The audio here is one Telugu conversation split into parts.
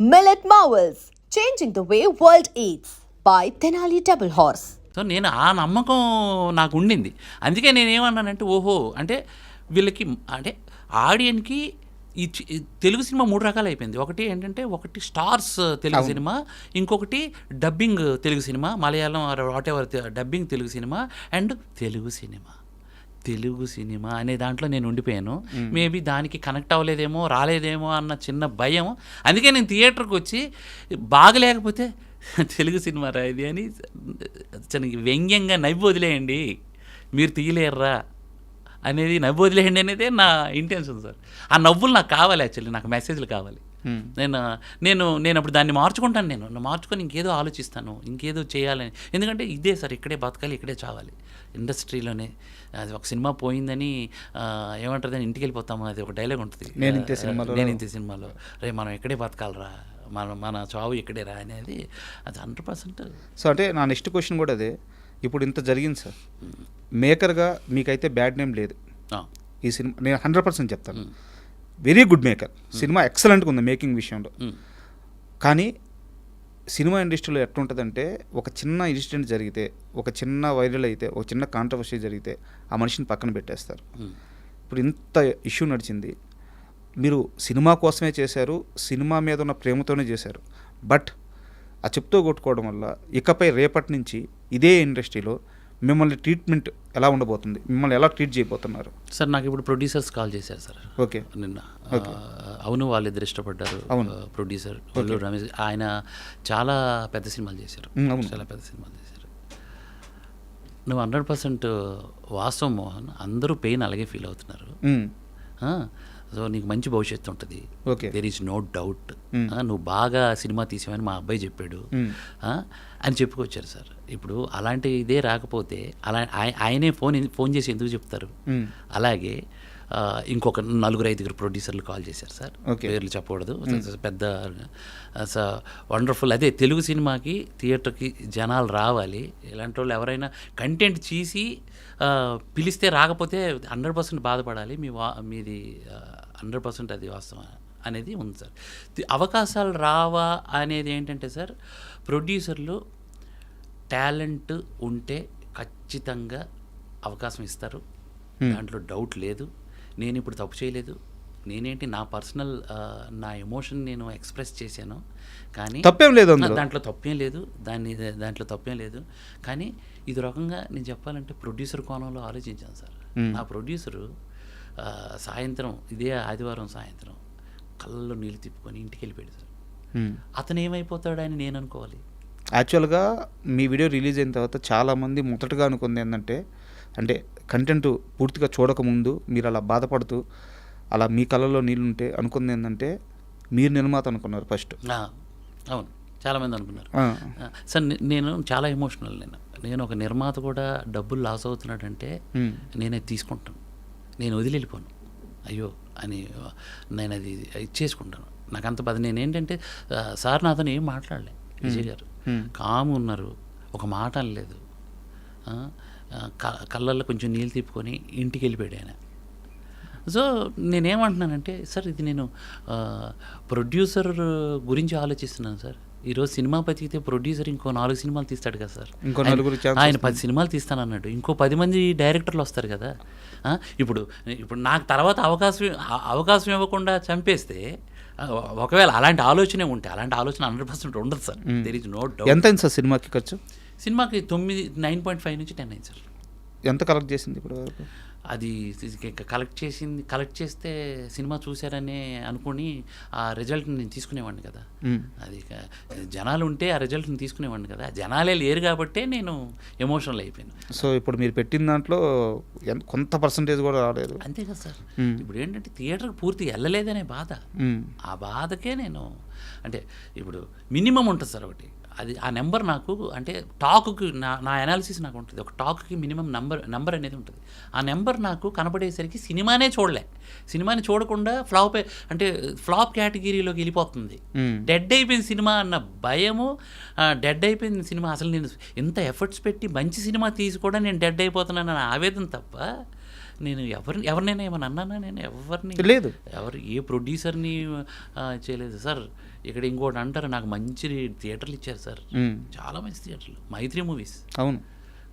Millet Marvels, changing the way world eats by Tenali Double Horse. So నేను ఆ నమ్మకం నాకు ఉండింది. అందుకే నేను ఏమన్నానంటే ఓహో అంటే వీళ్ళకి అంటే ఆడియన్కి ఈ తెలుగు సినిమా మూడు రకాలు అయిపోయింది ఒకటి ఏంటంటే ఒకటి స్టార్స్ తెలుగు సినిమా ఇంకొకటి dubbing Telugu cinema Malayalam whatever dubbing Telugu cinema and Telugu cinema. Telugu cinema అనే దాంట్లో నేను ఉండిపోయాను. మేబీ దానికి కనెక్ట్ అవ్వలేదేమో రాలేదేమో అన్న చిన్న భయం. అందుకే నేను థియేటర్కి వచ్చి బాగలేకపోతే తెలుగు సినిమా రా ఇది అని చిన్న వ్యంగ్యంగా నవ్వి వదిలేయండి. మీరు తీయలేరురా అనేది నవ్వు వదిలేయండి అనేదే నా ఇంటెన్షన్ సార్. ఆ నవ్వులు నాకు కావాలి యాక్చువల్లీ నాకు మెసేజ్లు కావాలి. నేను నేను నేను అప్పుడు దాన్ని మార్చుకుంటాను నేను. మార్చుకొని ఇంకేదో ఆలోచిస్తాను ఇంకేదో చేయాలని. ఎందుకంటే ఇదే సార్ ఇక్కడే బతకాలి ఇక్కడే చావాలి. ఇండస్ట్రీలోనే అది ఒక సినిమా పోయిందని ఏమంటారు దాన్ని ఇంటికి వెళ్ళిపోతాము అది ఒక డైలాగ్ ఉంటుంది. నేను ఇంతే సినిమాలో- నేను ఇంతే సినిమాలో. రే మనం ఇక్కడే బతకాలరా మన మన చావు ఇక్కడే రా అనేది అది హండ్రెడ్ పర్సెంట్. సో అంటే నా నెక్స్ట్ క్వశ్చన్ కూడా అదే. ఇప్పుడు ఇంత జరిగింది సార్. మేకర్గా మీకైతే బ్యాడ్ నేమ్ లేదు. ఈ సినిమా నేను హండ్రెడ్ పర్సెంట్ చెప్తాను. Very good maker. సినిమా ఎక్సలెంట్గా ఉంది మేకింగ్ విషయంలో. కానీ సినిమా ఇండస్ట్రీలో ఎట్లుంటుందంటే ఒక చిన్న ఇన్సిడెంట్ జరిగితే ఒక చిన్న వైరల్ అయితే ఒక చిన్న కాంట్రవర్సీ జరిగితే ఆ మనిషిని పక్కన పెట్టేస్తారు. ఇప్పుడు ఇంత ఇష్యూ నడిచింది. మీరు సినిమా కోసమే చేశారు సినిమా మీద ఉన్న ప్రేమతోనే చేశారు. బట్ ఆ చెప్తూ కొట్టుకోవడం వల్ల ఇకపై రేపటి నుంచి ఇదే ఇండస్ట్రీలో మిమ్మల్ని ట్రీట్మెంట్ ఎలా ఉండబోతుంది? మిమ్మల్ని ఎలా ట్రీట్ చేయబోతున్నారు? సార్ నాకు ఇప్పుడు ప్రొడ్యూసర్స్ కాల్ చేశారు సార్. ఓకే. నిన్న. అవును వాళ్ళిద్దరు ఇష్టపడ్డారు అవును. ప్రొడ్యూసర్ రమేష్. ఆయన చాలా పెద్ద సినిమాలు చేశారు. చాలా పెద్ద సినిమాలు చేశారు. నువ్వు హండ్రెడ్ పర్సెంట్ వాస్తవం మోహన్ అందరూ పెయిన్ అలాగే ఫీల్ అవుతున్నారు. సో నీకు మంచి భవిష్యత్తు ఉంటుంది okay. There is no doubt. నువ్వు బాగా సినిమా తీసావని మా అబ్బాయి చెప్పాడు. ఆ, అని చెప్పుకొచ్చారు సార్ ఇప్పుడు అలాంటి ఇదే రాకపోతే అలా ఆయ- ఆయనే ఫోన్ ఫోన్ చేసి ఎందుకు చెప్తారు మ్మ్. అలాగే ఇంకొక నలుగురు ఐదుగురు ప్రొడ్యూసర్లు కాల్ చేశారు సార్. పేర్లు చెప్పకూడదు పెద్ద వండర్ఫుల్ అదే తెలుగు సినిమాకి థియేటర్కి జనాలు రావాలి ఇలాంటి వాళ్ళు ఎవరైనా కంటెంట్ చేసి పిలిస్తే రాకపోతే హండ్రెడ్ పర్సెంట్ బాధపడాలి. మీ వా మీది హండ్రెడ్ పర్సెంట్ అది వాస్తవం అనేది ఉంది సార్. అవకాశాలు రావా అనేది ఏంటంటే సార్ ప్రొడ్యూసర్లు టాలెంట్ ఉంటే ఖచ్చితంగా అవకాశం ఇస్తారు. దాంట్లో డౌట్ లేదు. నేను ఇప్పుడు తప్పు చేయలేదు. నేనేంటి నా పర్సనల్ నా ఎమోషన్ నేను ఎక్స్ప్రెస్ చేశాను కానీ తప్పేం లేదు. దాంట్లో తప్పేం లేదు దాన్ని దాంట్లో తప్పేం లేదు కానీ ఇది రకంగా నేను చెప్పాలంటే ప్రొడ్యూసర్ కోణంలో ఆలోచించాను సార్. నా ప్రొడ్యూసరు సాయంత్రం ఇదే ఆదివారం సాయంత్రం కళ్ళలో నీళ్ళు తిప్పుకొని ఇంటికి వెళ్ళిపోయాడు సార్. అతను ఏమైపోతాడని నేను అనుకోవాలి యాక్చువల్గా మీ వీడియో రిలీజ్ అయిన తర్వాత చాలామంది మొదటగా అనుకుంది ఏంటంటే అంటే కంటెంట్ పూర్తిగా చూడకముందు మీరు అలా బాధపడుతూ అలా మీ కళ్ళలో నీళ్ళుంటే అనుకుంది ఏంటంటే మీరు నిర్మాత అనుకున్నారు ఫస్ట్. అవును. చాలామంది అనుకున్నారు. సార్ నే- నేను చాలా ఎమోషనల్ నేను. నేను ఒక నిర్మాత కూడా డబ్బులు లాస్ అవుతున్నాడంటే. నేనే తీసుకుంటాను. నేను వదిలి వెళ్ళిపోను అయ్యో అని నేను అది ఇచ్చేసుకుంటాను నాకు అంత బాధ. నేను ఏంటంటే సార్ నాతో ఏం మాట్లాడలే విజయ్ గారు. కాము ఉన్నారు. ఒక మాట అనలేదు. కళ్ళల్లో కొంచెం నీళ్ళు తిప్పుకొని ఇంటికి వెళ్ళిపోయాడు ఆయన. సో నేనేమంటున్నానంటే సార్ ఇది నేను ప్రొడ్యూసర్ గురించి ఆలోచిస్తున్నాను సార్. ఈరోజు సినిమా బతికితే ప్రొడ్యూసర్ ఇంకో నాలుగు సినిమాలు తీస్తాడు కదా సార్. ఇంకో నలుగురు ఆయన పది సినిమాలు తీస్తానన్నాడు. ఇంకో పది మంది డైరెక్టర్లు వస్తారు కదా. ఇప్పుడు ఇప్పుడు నాకు తర్వాత అవకాశం అవకాశం ఇవ్వకుండా చంపేస్తే ఒకవేళ అలాంటి ఆలోచనే ఉంటే అలాంటి ఆలోచన హండ్రెడ్ పర్సెంట్ ఉండదు sir. There is no doubt ఎంత అయింది సార్ సినిమాకి ఖర్చు? సినిమాకి తొమ్మిది నైన్ పాయింట్ ఫైవ్ నుంచి టెన్ అయింది సార్. ఎంత కలెక్ట్ చేసింది ఇప్పుడు అది కలెక్ట్ చేసింది కలెక్ట్ చేస్తే సినిమా చూశారని అనుకుని ఆ రిజల్ట్ని నేను తీసుకునేవాడిని కదా. అది జనాలు ఉంటే ఆ రిజల్ట్ని తీసుకునేవాడిని కదా. జనాలే లేరు కాబట్టే నేను ఎమోషనల్ అయిపోయాను. సో ఇప్పుడు మీరు పెట్టిన దాంట్లో ఎంత- కొంత పర్సంటేజ్ కూడా రాలేదు. అంతే కదా సార్. ఇప్పుడు ఏంటంటే థియేటర్కి పూర్తిగా వెళ్ళలేదనే బాధ. ఆ బాధకే నేను అంటే ఇప్పుడు మినిమం ఉంటుంది సార్ ఒకటి. అది ఆ నెంబర్ నాకు అంటే టాక్కి నా నా అనాలిసిస్ నాకు ఉంటుంది. ఒక టాక్కి మినిమం నెంబర్ నెంబర్ అనేది ఉంటుంది. ఆ నెంబర్ నాకు కనపడేసరికి సినిమానే చూడలే. సినిమాని చూడకుండా ఫ్లాప్ అంటే ఫ్లాప్ కేటగిరీలోకి వెళ్ళిపోతుంది. డెడ్ అయిపోయిన సినిమా అన్న భయము డెడ్ అయిపోయిన సినిమా. అసలు నేను ఎంత ఎఫర్ట్స్ పెట్టి మంచి సినిమా తీసి కూడా నేను డెడ్ అయిపోతున్నానన్న ఆవేదన తప్ప నేను ఎవరిని ఎవరినైనా ఏమన్నా అన్నానా నేను? ఎవరిని? లేదు. ఎవరు ఏ ప్రొడ్యూసర్ని చేయలేదు. సార్ ఇక్కడ ఇంకోటి అంటారు నాకు మంచి థియేటర్లు ఇచ్చారు సార్. చాలా మంచి థియేటర్లు. మైత్రి మూవీస్. అవును.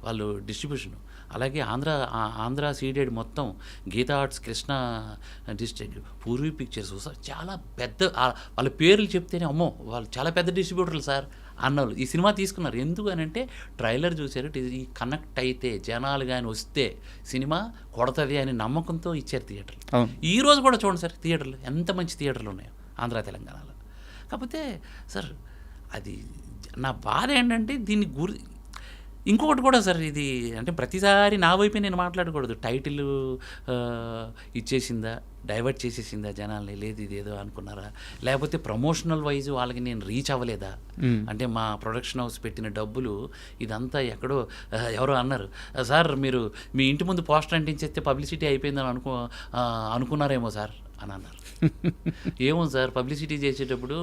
వాళ్ళు డిస్ట్రిబ్యూషన్ అలాగే ఆంధ్ర ఆంధ్ర సీడెడ్ మొత్తం Geetha Arts Krishna district Poorvi Pictures sir చాలా పెద్ద వాళ్ళ పేర్లు చెప్తేనే అమ్మో వాళ్ళు చాలా పెద్ద డిస్ట్రిబ్యూటర్లు సార్ అన్నారు ఈ సినిమా తీసుకున్నారు. ఎందుకు అని అంటే ట్రైలర్ చూసారు ఇది- ఈ కనెక్ట్ అయితే జనాలు కానీ వస్తే సినిమా కొడతది అనే నమ్మకంతో ఇచ్చారు థియేటర్లు. ఈ రోజు కూడా చూడండి సార్ థియేటర్లు. ఎంత మంచి థియేటర్లు ఉన్నాయో ఆంధ్ర తెలంగాణలో. కాకపోతే సార్ అది నా బాధ ఏంటంటే దీన్ని గురి ఇంకొకటి కూడా సార్ ఇది అంటే ప్రతిసారి నా వైపే నేను మాట్లాడకూడదు. టైటిల్ ఇచ్చేసిందా డైవర్ట్ చేసేసిందా జనాల్ని? లేదు ఇది ఏదో అనుకున్నారా? లేకపోతే ప్రమోషనల్ వైజ్ వాళ్ళకి నేను రీచ్ అవ్వలేదా. అంటే మా ప్రొడక్షన్ హౌస్ పెట్టిన డబ్బులు ఇదంతా ఎక్కడో ఎవరో అన్నారు. "ఆ, సార్ మీరు మీ ఇంటి ముందు పోస్టర్ అంటించేస్తే పబ్లిసిటీ అయిపోయిందని అనుకో అనుకున్నారేమో సార్. అని అన్నారు. ఏమో సార్ పబ్లిసిటీ చేసేటప్పుడు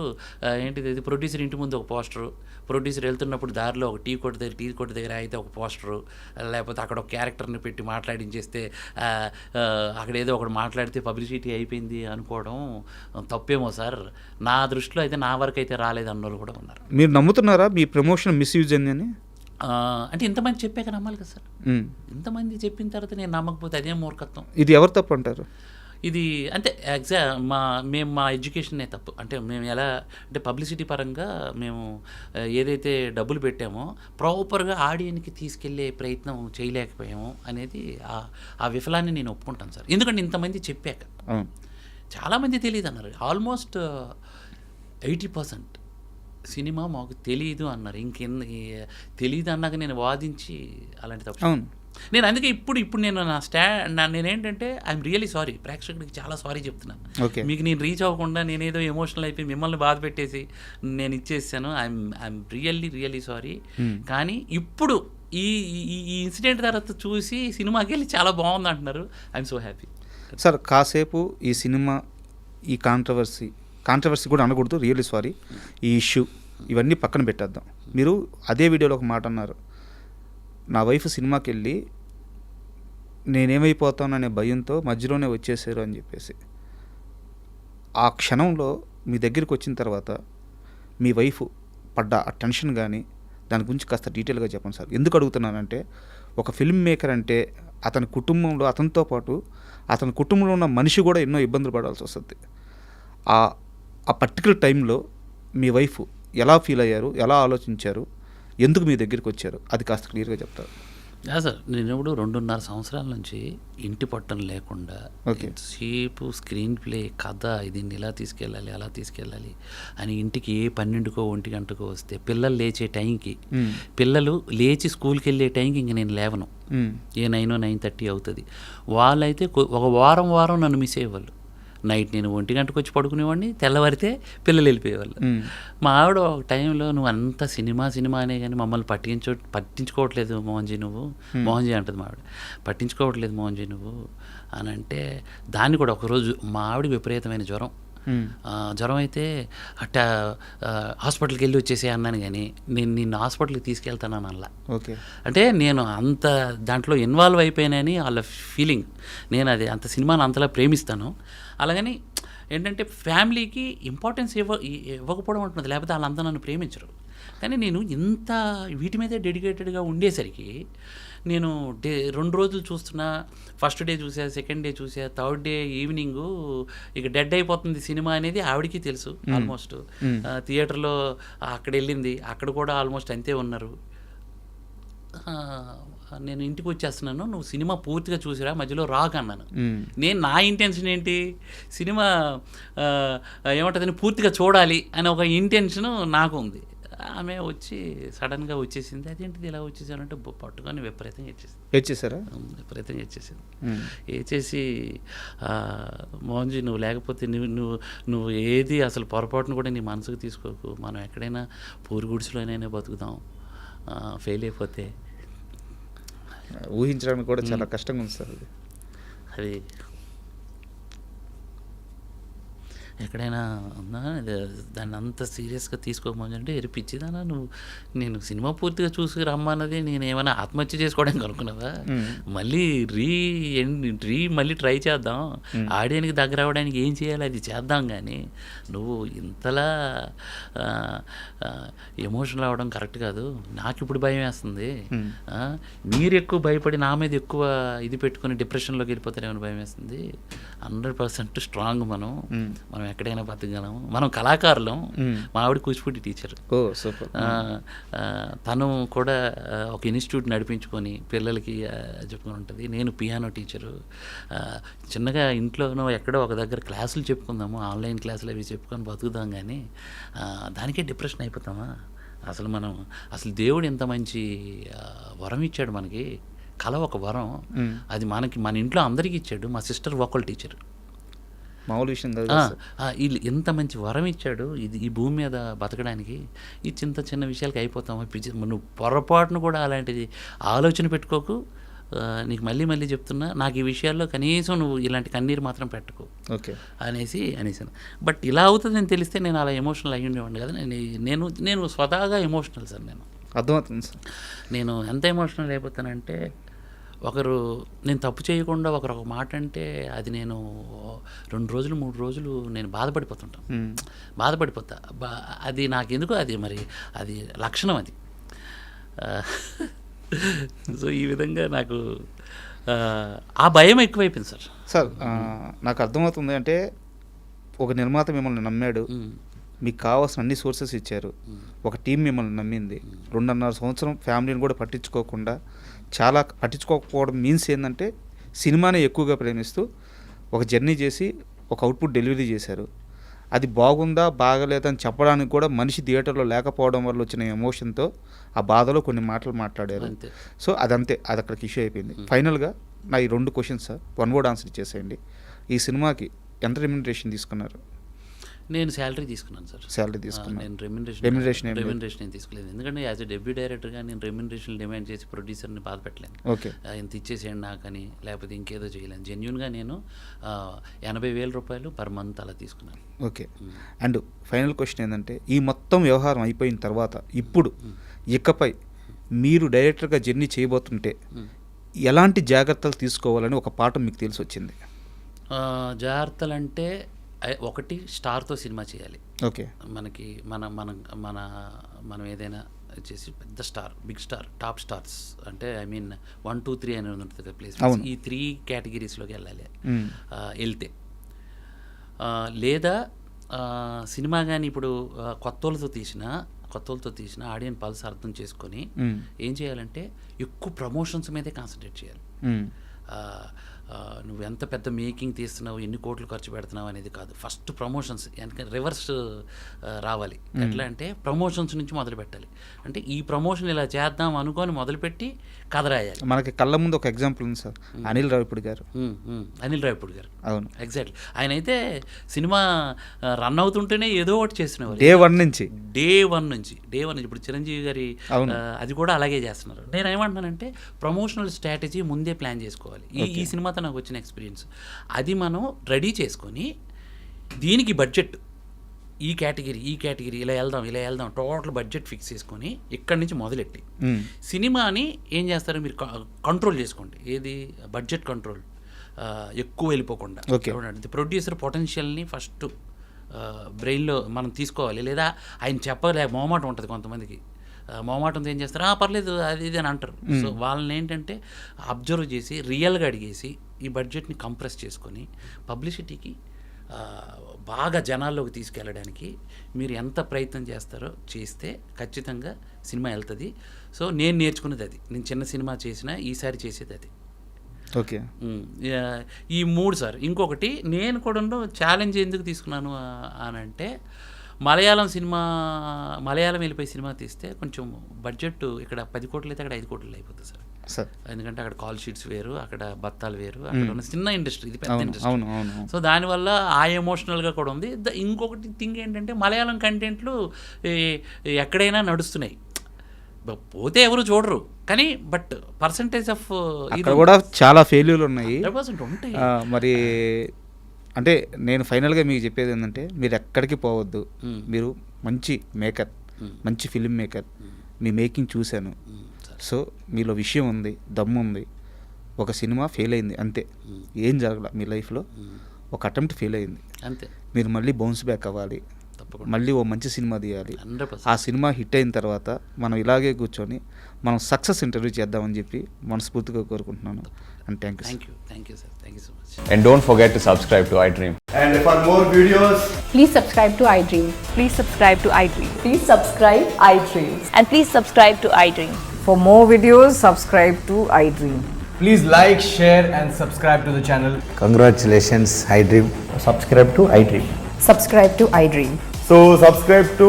ఏంటిది ఇది ప్రొడ్యూసర్ ఇంటి ముందు ఒక పోస్టరు ప్రొడ్యూసర్ వెళ్తున్నప్పుడు దారిలో ఒక టీ కొట్టు దగ్గర టీ కొట్టు దగ్గర అయితే ఒక పోస్టరు లేకపోతే అక్కడ ఒక క్యారెక్టర్ని పెట్టి మాట్లాడించేస్తే అక్కడ ఏదో ఒకటి మాట్లాడితే పబ్లిసిటీ అయిపోయింది అనుకోవడం తప్పేమో సార్. నా దృష్టిలో అయితే నా వరకు అయితే రాలేదు అన్నోళ్ళు కూడా ఉన్నారు. మీరు నమ్ముతున్నారా మీ ప్రమోషన్ మిస్యూజ్ అయిందని అంటే ఇంతమంది చెప్పాక నమ్మాలి కదా సార్. ఇంతమంది చెప్పిన తర్వాత నేను నమ్మకపోతే అదే మూర్ఖత్వం. ఇది ఎవరు తప్పు అంటారు? ఇది అంటే ఎగ్జా మా మేము మా ఎడ్యుకేషన్నే తప్పు. అంటే మేము ఎలా అంటే పబ్లిసిటీ పరంగా మేము ఏదైతే డబ్బులు పెట్టామో ప్రాపర్గా ఆడియన్కి తీసుకెళ్ళే ప్రయత్నం చేయలేకపోయాము అనేది ఆ- ఆ విఫలాన్ని నేను ఒప్పుకుంటాను సార్. ఎందుకంటే ఇంతమంది చెప్పాక. చాలామంది తెలియదు అన్నారు. ఆల్మోస్ట్ ఎయిటీ పర్సెంట్ సినిమా మాకు తెలియదు అన్నారు. ఇంకెన్ని తెలియదు అన్నాక నేను వాదించి అలాంటి తప్పు నేను అందుకే ఇప్పుడు ఇప్పుడు నేను నా స్టా నేనేంటంటే ఐఎమ్ రియలీ సారీ ప్రేక్షకుడికి చాలా సారీ చెప్తున్నాను ఓకే. మీకు నేను రీచ్ అవ్వకుండా నేనేదో ఎమోషనల్ అయిపోయి మిమ్మల్ని బాధ పెట్టేసి నేను ఇచ్చేసాను. I'm I'm really really sorry. కానీ ఇప్పుడు ఈ ఈ- ఈ ఇన్సిడెంట్ తర్వాత చూసి సినిమాకి వెళ్ళి చాలా బాగుంది అంటున్నారు. ఐఎమ్ సో హ్యాపీ సార్ కాసేపు ఈ సినిమా ఈ కాంట్రవర్సీ కాంట్రవర్సీ కూడా అనకూడదు. రియల్లీ సారీ ఈ ఇష్యూ ఇవన్నీ పక్కన పెట్టేద్దాం. మీరు అదే వీడియోలో ఒక మాట అన్నారు. నా వైఫ్ సినిమాకి వెళ్ళి నేనేమైపోతాననే భయంతో మధ్యలోనే వచ్చేసారు అని చెప్పేసి. ఆ క్షణంలో మీ దగ్గరికి వచ్చిన తర్వాత మీ వైఫ్ పడ్డ ఆ టెన్షన్ కానీ దాని గురించి కాస్త డీటెయిల్గా చెప్పండి సార్. ఎందుకు అడుగుతున్నానంటే ఒక ఫిల్మ్ మేకర్ అంటే అతని కుటుంబంలో అతనితో పాటు అతని కుటుంబంలో ఉన్న మనిషి కూడా ఎన్నో ఇబ్బందులు పడాల్సి వస్తుంది. ఆ ఆ పర్టికులర్ టైంలో మీ వైఫ్ ఎలా ఫీల్ అయ్యారు? ఎలా ఆలోచించారు? ఎందుకు మీ దగ్గరికి వచ్చారు అది కాస్త క్లియర్గా చెప్తారు యా సార్ నేను ఇప్పుడు రెండున్నర సంవత్సరాల నుంచి ఇంటి పట్టం లేకుండా. సేపు స్క్రీన్ ప్లే కథ దీన్ని ఇలా తీసుకెళ్ళాలి అలా తీసుకెళ్ళాలి అని ఇంటికి ఏ పన్నెండుకో ఒంటి గంటకో వస్తే పిల్లలు లేచే టైంకి. పిల్లలు లేచి స్కూల్కి వెళ్ళే టైంకి ఇంక నేను లేవను. ఏ నైన్ నైన్ థర్టీ అవుతుంది వాళ్ళైతే ఒక వారం వారం నన్ను మిస్ అయ్యేవాళ్ళు నైట్ నేను ఒంటి గంటకు వచ్చి పడుకునేవాడిని తెల్లవారితే పిల్లలు వెళ్ళిపోయేవాళ్ళు. మా ఆవిడ ఒక టైంలో నువ్వు అంత సినిమా సినిమా అనే కానీ మమ్మల్ని పట్టించో పట్టించుకోవట్లేదు మోహన్జీ నువ్వు. మోహన్జీ అంటుంది మా ఆవిడ. పట్టించుకోవట్లేదు మోహన్జీ నువ్వు. అని అంటే దాన్ని కూడా ఒకరోజు మా ఆవిడకి విపరీతమైన జ్వరం. జ్వరం అయితే అట్ట హాస్పిటల్కి వెళ్ళి వచ్చేసే అన్నాను కానీ నేను నిన్ను హాస్పిటల్కి తీసుకెళ్తానని అలా ఓకే. అంటే నేను అంత దాంట్లో ఇన్వాల్వ్ అయిపోయానని వాళ్ళ ఫీలింగ్. నేను అది అంత సినిమాని అంతలా ప్రేమిస్తాను. అలాగని ఏంటంటే ఫ్యామిలీకి ఇంపార్టెన్స్ ఇవ్వ ఇవ్వకపోవడం ఉంటుంది. లేకపోతే వాళ్ళంతా నన్ను ప్రేమించరు. కానీ నేను ఇంత వీటి మీదే డెడికేటెడ్గా ఉండేసరికి నేను డే రెండు రోజులు చూస్తున్నా. ఫస్ట్ డే చూసా సెకండ్ డే చూసా థర్డ్ డే ఈవినింగ్ ఇక డెడ్ అయిపోతుంది సినిమా అనేది ఆవిడకి తెలుసు ఆల్మోస్ట్. థియేటర్లో అక్కడ వెళ్ళింది. అక్కడ కూడా ఆల్మోస్ట్ అంతే ఉన్నారు. నేను ఇంటికి వచ్చేస్తున్నాను. నువ్వు సినిమా పూర్తిగా చూసిరా మధ్యలో రాక్ అన్నాను. నేను నా ఇంటెన్షన్ ఏంటి? సినిమా ఏమంటుందని పూర్తిగా చూడాలి అనే ఒక ఇంటెన్షన్ నాకు ఉంది. ఆమె వచ్చి సడన్గా వచ్చేసింది. అదేంటిది ఇలా వచ్చేసానంటే పట్టుకొని విపరీతంగా వచ్చేసింది వచ్చేసారా విపరీతంగా వచ్చేసింది మ్మ్. వేచేసి మోహన్జీ నువ్వు లేకపోతే నువ్వు నువ్వు నువ్వు ఏది అసలు పొరపాటును కూడా నీ మనసుకు తీసుకోకు. మనం ఎక్కడైనా పూరి గుడిసెలోనైనా బతుకుదాం. ఫెయిల్ అయిపోతే. ఊహించడానికి కూడా చాలా కష్టంగా ఉంది సార్ అది అది ఎక్కడైనా ఉందా దాన్ని అంత సీరియస్గా తీసుకోమని అంటే ఎరి పిచ్చిదానా నువ్వు నేను సినిమా పూర్తిగా చూసి రమ్మన్నది నేను ఏమైనా ఆత్మహత్య చేసుకోవడానికి అనుకున్నావా? మళ్ళీ రీ రీ మళ్ళీ ట్రై చేద్దాం. ఆడియన్కి దగ్గర అవ్వడానికి ఏం చేయాలి? అది చేద్దాం కానీ నువ్వు ఇంతలా ఎమోషనల్ అవ్వడం కరెక్ట్ కాదు. నాకు ఇప్పుడు భయం వేస్తుంది. మీరు ఎక్కువ భయపడి నా మీద ఎక్కువ ఇది పెట్టుకొని డిప్రెషన్లోకి వెళ్ళిపోతారేమని భయం వేస్తుంది. హండ్రెడ్ పర్సెంట్ స్ట్రాంగ్ మనం. మనం ఎక్కడైనా బతకగలం మనం కళాకారులం. మా ఆవిడ కూచిపూడి టీచర్. ఓ సూపర్. తను కూడా ఒక ఇన్స్టిట్యూట్ నడిపించుకొని పిల్లలకి చెప్పుకొని ఉంటుంది. నేను పియానో టీచరు. చిన్నగా ఇంట్లోనో ఎక్కడో ఒక దగ్గర క్లాసులు చెప్పుకుందాము. ఆన్లైన్ క్లాసులు అవి చెప్పుకొని బతుకుదాం కానీ దానికే డిప్రెషన్ అయిపోతామా? అసలు మనం అసలు దేవుడు ఎంత మంచి వరం ఇచ్చాడు మనకి. కళ ఒక వరం. అది మనకి మన ఇంట్లో అందరికీ ఇచ్చాడు. మా సిస్టర్ వోకల్ టీచర్. మామూలు విషయం కాదు వీళ్ళు ఎంత మంచి వరం ఇచ్చాడు. ఇది ఈ భూమి మీద బతకడానికి ఈ చిన్న చిన్న విషయాలకి అయిపోతాము పిచ్చి నువ్వు పొరపాటును కూడా అలాంటిది ఆలోచన పెట్టుకోకు. నీకు మళ్ళీ మళ్ళీ చెప్తున్నా నాకు ఈ విషయాల్లో కనీసం నువ్వు ఇలాంటి కన్నీరు మాత్రం పెట్టుకో ఓకే. అనేసి అనేసాను బట్ ఇలా అవుతుందని తెలిస్తే నేను అలా ఎమోషనల్ అయ్యి ఉండేవాడిని కదా నేను నేను నేను స్వతహాగా ఎమోషనల్ సార్ నేను. అర్థమవుతుంది సార్. నేను ఎంత ఎమోషనల్ అయిపోతానంటే ఒకరు నేను తప్పు చేయకుండా ఒకరు ఒక మాట అంటే అది నేను రెండు రోజులు మూడు రోజులు నేను బాధపడిపోతుంటాను. బాధపడిపోతా. బా అది నాకెందుకు? అది మరి అది లక్షణం అది. సో ఈ విధంగా నాకు ఆ, భయం ఎక్కువైపోయింది సార్. సార్ నాకు అర్థమవుతుంది అంటే ఒక నిర్మాత మిమ్మల్ని నమ్మాడు. మీకు కావాల్సిన అన్ని సోర్సెస్ ఇచ్చారు. ఒక టీం మిమ్మల్ని నమ్మింది. రెండున్నర సంవత్సరం ఫ్యామిలీని కూడా పట్టించుకోకుండా చాలా పట్టించుకోకపోవడం మీన్స్ ఏంటంటే సినిమాని ఎక్కువగా ప్రేమిస్తూ ఒక జర్నీ చేసి ఒక అవుట్పుట్ డెలివరీ చేశారు. అది బాగుందా బాగలేదా అని చెప్పడానికి కూడా మనిషి థియేటర్లో లేకపోవడం వల్ల వచ్చిన ఎమోషన్తో ఆ బాధలో కొన్ని మాటలు మాట్లాడారు. సో అదంతే. అది అక్కడికి ఇష్యూ అయిపోయింది. ఫైనల్గా నా ఈ రెండు questions sir one word answer ఇచ్చేసేయండి. ఈ సినిమాకి ఎంత రెమ్యునరేషన్ తీసుకున్నారు? నేను శాలరీ తీసుకున్నాను సార్ శాలరీ ఆ, తీసుకున్నారు నేను రెమ్యునరేషన్ లేదు. రెమ్యునరేషన్ ఏం తీసుకోలేదు. ఎందుకంటే యాజ్ ఎ డెబ్యూ డైరెక్టర్గా నేను రెమ్యునరేషన్ డిమాండ్ చేసి ప్రొడ్యూసర్ని బాధ పెట్టలేను. ఓకే. ఆ, ఇంత ఇచ్చేసేయండి నాకని లేకపోతే ఇంకేదో చేయలేను. జెన్యున్గా నేను ఎనభై వేల రూపాయలు పర్ మంత్ అలా తీసుకున్నాను. ఓకే. అండ్ ఫైనల్ క్వశ్చన్ ఏంటంటే ఈ మొత్తం వ్యవహారం అయిపోయిన తర్వాత ఇప్పుడు ఇకపై మీరు డైరెక్టర్గా జర్నీ చేయబోతుంటే ఎలాంటి జాగ్రత్తలు తీసుకోవాలని ఒక పాఠం మీకు తెలిసి వచ్చింది? జాగ్రత్తలు అంటే ఒకటి స్టార్తో సినిమా చేయాలి. ఓకే. మనకి మన మన మన మనం ఏదైనా వచ్చేసి పెద్ద star big star top stars అంటే I mean one two three అని ఉంటుంది ప్లేస్. ఈ త్రీ కేటగిరీస్లోకి వెళ్ళాలి. వెళ్తే. లేదా సినిమా కానీ ఇప్పుడు కొత్త వాళ్ళతో తీసిన కొత్త వాళ్ళతో తీసిన ఆడియన్ పల్స్ అర్థం చేసుకొని. ఏం చేయాలంటే ఎక్కువ ప్రమోషన్స్ మీదే కాన్సన్ట్రేట్ చేయాలి. నువ్వు ఎంత పెద్ద మేకింగ్ తీస్తున్నావు ఎన్ని కోట్లు ఖర్చు పెడుతున్నావు అనేది కాదు. ఫస్ట్ ప్రమోషన్స్ ఎందుకంటే రివర్స్ రావాలి. ఎట్లా అంటే ప్రమోషన్స్ నుంచి మొదలు పెట్టాలి. అంటే ఈ ప్రమోషన్ ఇలా చేద్దాం అనుకొని మొదలుపెట్టి కథ రాయాలి. మనకి కళ్ళ ముందు ఒక ఎగ్జాంపుల్ ఉంది సార్. అనిల్ రావిపూడి గారు. అనిల్ రావిపూడి గారు. అవును. ఎగ్జాక్ట్లీ ఆయన అయితే సినిమా రన్ అవుతుంటేనే ఏదో ఒకటి చేసినవారు డే వన్ నుంచి. డే వన్ నుంచి. డే వన్ నుంచి. ఇప్పుడు చిరంజీవి గారి అది కూడా అలాగే చేస్తున్నారు. నేను ఏమంటున్నానంటే ప్రమోషనల్ స్ట్రాటజీ ముందే ప్లాన్ చేసుకోవాలి. ఈ ఈ సినిమాతో నాకు వచ్చిన ఎక్స్పీరియన్స్ అది మనం రెడీ చేసుకొని దీనికి బడ్జెట్ ఈ కేటగిరీ ఈ కేటగిరీ ఇలా వెళ్దాం ఇలా వెళ్దాం టోటల్ బడ్జెట్ ఫిక్స్ చేసుకొని ఇక్కడి నుంచి మొదలెట్టి. సినిమాని ఏం చేస్తారు మీరు కంట్రోల్ చేసుకోండి. ఏది? బడ్జెట్ కంట్రోల్ ఎక్కువ వెళ్ళిపోకుండా. Okay. ప్రొడ్యూసర్ పొటెన్షియల్ని ఫస్ట్ బ్రెయిన్లో మనం తీసుకోవాలి. లేదా ఆయన చెప్పలే మోమాట ఉంటుంది కొంతమందికి. ఉంది ఏం చేస్తారు? "ఆ, పర్లేదు అది ఇది అని అంటారు. సో వాళ్ళని ఏంటంటే అబ్జర్వ్ చేసి రియల్గా అడిగేసి ఈ బడ్జెట్ని కంప్రెస్ చేసుకొని పబ్లిసిటీకి బాగా జనాల్లోకి తీసుకెళ్ళడానికి మీరు ఎంత ప్రయత్నం చేస్తారో చేస్తే ఖచ్చితంగా సినిమా వెళ్తుంది. సో నేను నేర్చుకున్నది అది. నేను చిన్న సినిమా చేసినా ఈసారి చేసేది అది. ఓకే. ఈ మూడు సార్. ఇంకొకటి నేను కూడా ఛాలెంజ్ ఎందుకు తీసుకున్నాను అని అంటే మలయాళం సినిమా మలయాళం వెళ్ళిపోయి సినిమా తీస్తే కొంచెం బడ్జెట్ ఇక్కడ పది కోట్లు అయితే అక్కడ ఐదు కోట్లు అయిపోతుంది సార్. సార్. ఎందుకంటే అక్కడ కాల్ షీట్స్ వేరు అక్కడ బత్తాలు వేరు అక్కడ ఉన్న చిన్న ఇండస్ట్రీ ఇది పెద్ద ఇండస్ట్రీ. సో దానివల్ల ఆ ఎమోషనల్గా కూడా ఉంది. ఇంకొకటి థింగ్ ఏంటంటే మలయాళం కంటెంట్లు ఎక్కడైనా నడుస్తున్నాయి. పోతే ఎవరు చూడరు. కానీ బట్ పర్సంటేజ్ ఆఫ్ కూడా చాలా ఫెయిల్యూర్లు ఉన్నాయి. ఉంటాయి. మరి అంటే నేను ఫైనల్గా మీకు చెప్పేది ఏంటంటే మీరు ఎక్కడికి పోవద్దు. మీరు మంచి మేకర్ మంచి ఫిలిం మేకర్. మీ మేకింగ్ చూశాను. సో మీలో విషయం ఉంది దమ్ము ఉంది. ఒక సినిమా ఫెయిల్ అయింది అంతే. ఏం జరగల మీ లైఫ్లో? ఒక అటెంప్ట్ ఫెయిల్ అయింది. అంతే. మీరు మళ్ళీ బౌన్స్ బ్యాక్ అవ్వాలి. మళ్ళీ ఓ మంచి సినిమా తీయాలి. ఆ సినిమా హిట్ అయిన తర్వాత మనం ఇలాగే కూర్చొని మనం సక్సెస్ ఇంటర్వ్యూ చేద్దామని చెప్పి మనస్ఫూర్తిగా కోరుకుంటున్నాను. And thank you thank you thank you sir thank you so much and don't forget to subscribe to I Dream and for more videos please subscribe to I Dream please subscribe to I Dream please subscribe I Dream and please subscribe to I Dream for more videos subscribe to I Dream please like share and subscribe to the channel congratulations I Dream subscribe to I Dream subscribe to I Dream so subscribe to